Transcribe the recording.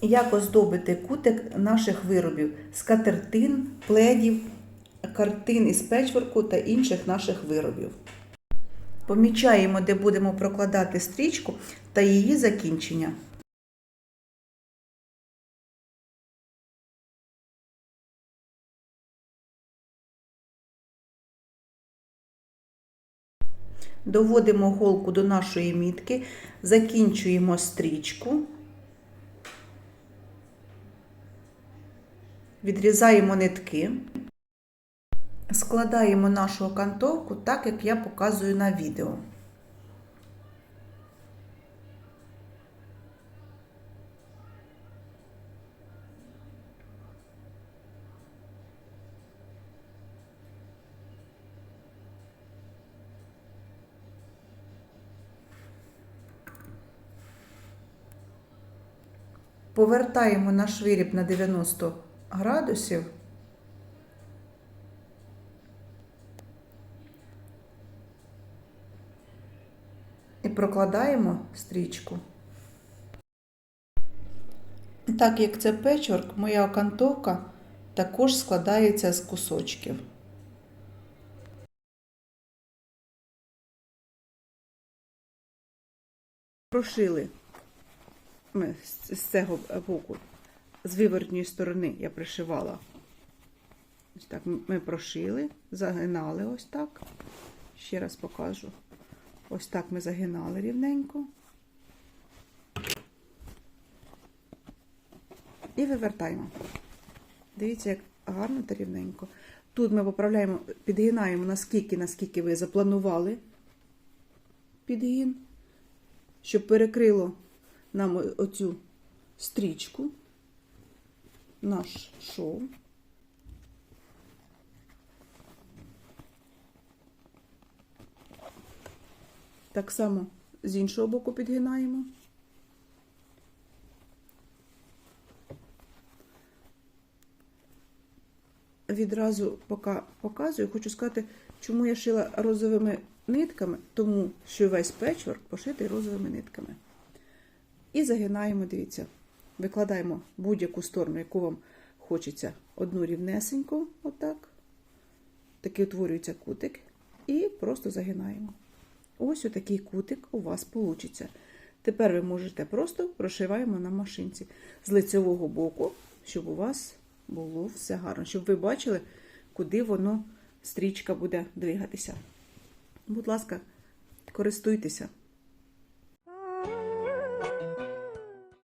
Як оздобити кутик наших виробів з катертин, пледів, картин із печворку та інших наших виробів. Помічаємо, де будемо прокладати стрічку та її закінчення. Доводимо голку до нашої мітки, закінчуємо стрічку. Відрізаємо нитки, складаємо нашу окантовку так, як я показую на відео. Повертаємо наш виріб на 90 градусів. І прокладаємо стрічку. Так як це печворк, моя окантовка також складається з кусочків. Прошили з цього боку, з виворотньої сторони я пришивала. Ось так ми прошили, загинали ось так. Ще раз покажу. Ось так ми загинали рівненько. І вивертаємо. Дивіться, як гарно та рівненько. Тут ми поправляємо, підгинаємо наскільки, наскільки ви запланували підгін, щоб перекрило нам оцю стрічку, наш шов. Так само з іншого боку підгинаємо. Відразу поки показую, хочу сказати, чому я шила розовими нитками, тому що весь печворк пошитий розовими нитками. І загинаємо, дивіться, викладаємо будь-яку сторону, яку вам хочеться одну рівнесеньку, отак. Такий утворюється кутик, і просто загинаємо. Ось отакий кутик у вас вийде. Тепер ви можете просто прошиваємо на машинці з лицевого боку, щоб у вас було все гарно, щоб ви бачили, куди воно стрічка буде двигатися. Будь ласка, користуйтеся.